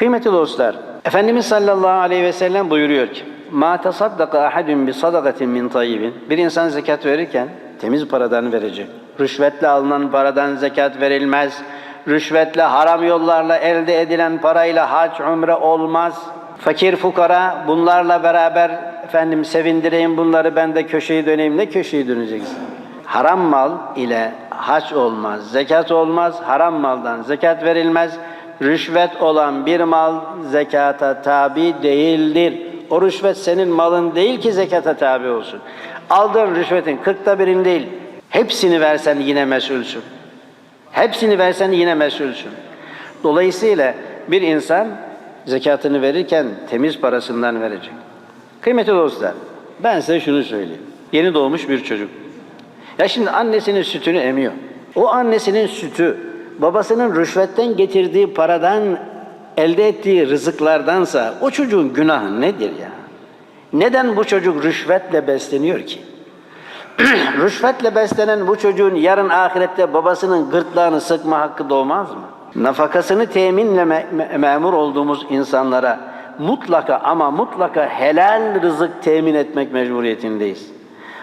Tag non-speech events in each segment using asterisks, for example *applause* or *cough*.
Kıymetli dostlar, Efendimiz sallallahu aleyhi ve sellem buyuruyor ki, مَا تَصَدَّقَ اَحَدٌ بِصَدَقَةٍ مِنْ طَيِّبٍ Bir insan zekat verirken temiz paradan verecek. Rüşvetle alınan paradan zekat verilmez. Rüşvetle, haram yollarla elde edilen parayla hac, umre olmaz. Fakir fukara bunlarla beraber efendim sevindireyim bunları ben de köşeyi döneyim. Ne köşeyi döneceksin? Haram mal ile hac olmaz, zekat olmaz, haram maldan zekat verilmez. Rüşvet olan bir mal zekata tabi değildir. O rüşvet senin malın değil ki zekata tabi olsun. Aldığın rüşvetin kırkta birin değil, hepsini versen yine mesulsün. Hepsini versen yine mesulsün. Dolayısıyla bir insan zekatını verirken temiz parasından verecek. Kıymetli dostlar, ben size şunu söyleyeyim. Yeni doğmuş bir çocuk. Ya şimdi annesinin sütünü emiyor. O annesinin sütü babasının rüşvetten getirdiği paradan elde ettiği rızıklardansa o çocuğun günahı nedir ya? Neden bu çocuk rüşvetle besleniyor ki? *clears throat* Rüşvetle beslenen bu çocuğun yarın ahirette babasının gırtlağını sıkma hakkı doğmaz mı? Nafakasını teminle me- me- memur olduğumuz insanlara mutlaka ama mutlaka helal rızık temin etmek mecburiyetindeyiz.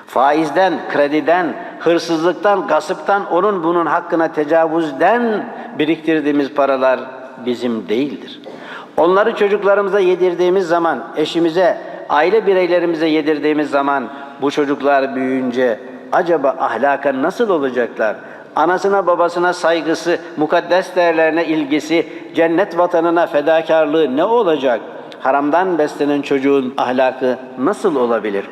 Faizden, krediden, hırsızlıktan, gasıptan, onun bunun hakkına tecavüzden biriktirdiğimiz paralar bizim değildir. Onları çocuklarımıza yedirdiğimiz zaman, eşimize, aile bireylerimize yedirdiğimiz zaman bu çocuklar büyüyünce acaba ahlaka nasıl olacaklar? Anasına babasına saygısı, mukaddes değerlerine ilgisi, cennet vatanına fedakarlığı ne olacak? Haramdan beslenen çocuğun ahlakı nasıl olabilir?